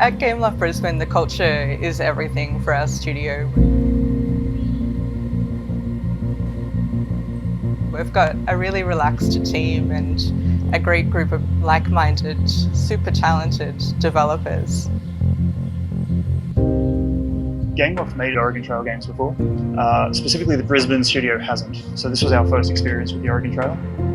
At Gameloft Brisbane, the culture is everything for our studio. We've got a really relaxed team and a great group of like minded, super talented developers. Gameloft made Oregon Trail games before. Uh, specifically, the Brisbane studio hasn't. So, this was our first experience with the Oregon Trail.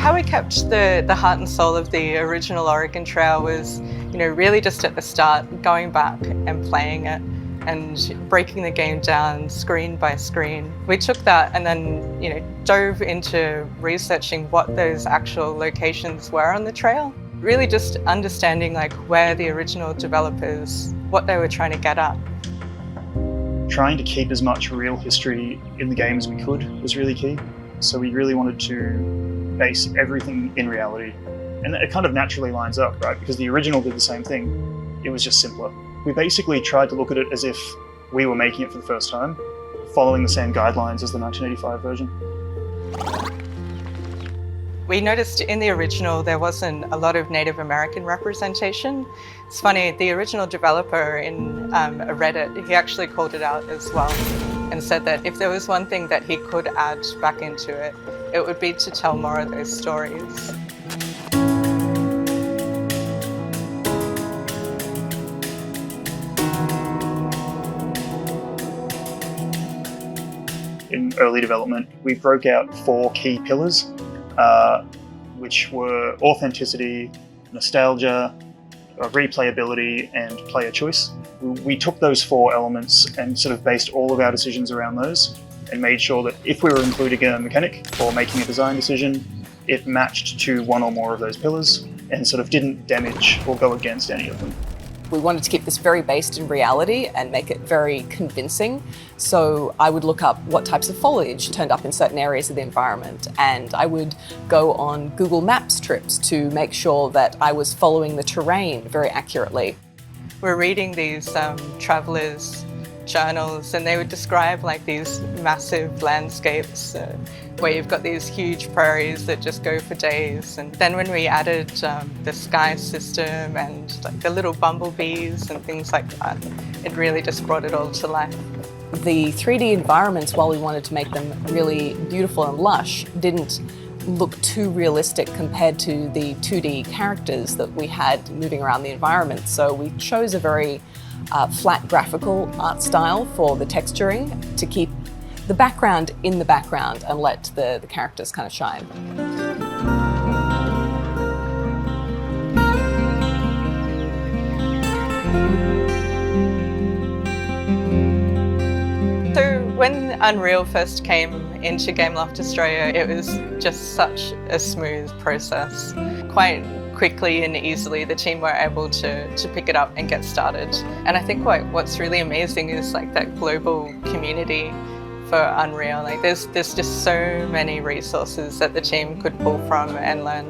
How we kept the, the heart and soul of the original Oregon Trail was, you know, really just at the start, going back and playing it and breaking the game down screen by screen. We took that and then, you know, dove into researching what those actual locations were on the trail. Really just understanding like where the original developers, what they were trying to get at. Trying to keep as much real history in the game as we could was really key. So we really wanted to base everything in reality. And it kind of naturally lines up, right? Because the original did the same thing. It was just simpler. We basically tried to look at it as if we were making it for the first time, following the same guidelines as the 1985 version. We noticed in the original there wasn't a lot of Native American representation. It's funny, the original developer in um, Reddit, he actually called it out as well and said that if there was one thing that he could add back into it, it would be to tell more of those stories. in early development, we broke out four key pillars, uh, which were authenticity, nostalgia, uh, replayability, and player choice. We took those four elements and sort of based all of our decisions around those and made sure that if we were including a mechanic or making a design decision, it matched to one or more of those pillars and sort of didn't damage or go against any of them. We wanted to keep this very based in reality and make it very convincing. So I would look up what types of foliage turned up in certain areas of the environment, and I would go on Google Maps trips to make sure that I was following the terrain very accurately. We're reading these um, travelers' journals, and they would describe like these massive landscapes. Uh, where you've got these huge prairies that just go for days. And then when we added um, the sky system and like the little bumblebees and things like that, it really just brought it all to life. The 3D environments, while we wanted to make them really beautiful and lush, didn't look too realistic compared to the 2D characters that we had moving around the environment. So we chose a very uh, flat graphical art style for the texturing to keep the background in the background and let the, the characters kind of shine. So when Unreal first came into Gameloft Australia, it was just such a smooth process. Quite quickly and easily the team were able to, to pick it up and get started. And I think what, what's really amazing is like that global community for Unreal. Like there's there's just so many resources that the team could pull from and learn.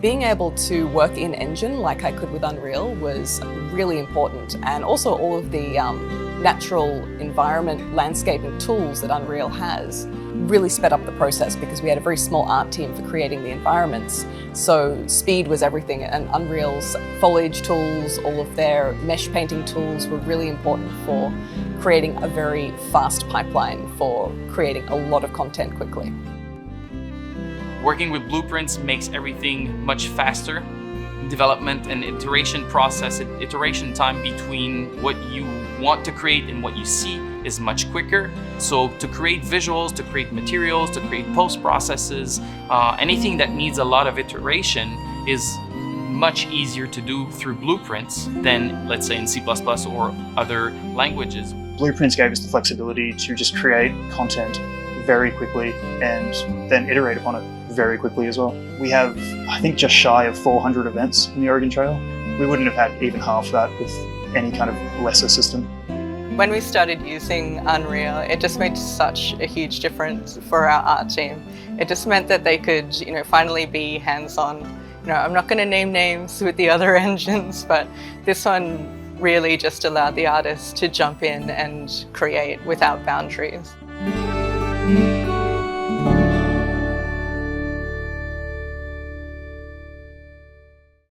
Being able to work in Engine like I could with Unreal was really important, and also all of the um, natural environment landscaping tools that Unreal has really sped up the process because we had a very small art team for creating the environments. So speed was everything, and Unreal's foliage tools, all of their mesh painting tools were really important for creating a very fast pipeline for creating a lot of content quickly. Working with blueprints makes everything much faster. Development and iteration process, iteration time between what you want to create and what you see is much quicker. So to create visuals, to create materials, to create post processes, uh, anything that needs a lot of iteration is much easier to do through blueprints than let's say in C++ or other languages. Blueprints gave us the flexibility to just create content very quickly and then iterate upon it very quickly as well. We have, I think, just shy of 400 events in the Oregon Trail. We wouldn't have had even half that with any kind of lesser system. When we started using Unreal, it just made such a huge difference for our art team. It just meant that they could, you know, finally be hands-on. You know, I'm not going to name names with the other engines, but this one really just allowed the artists to jump in and create without boundaries.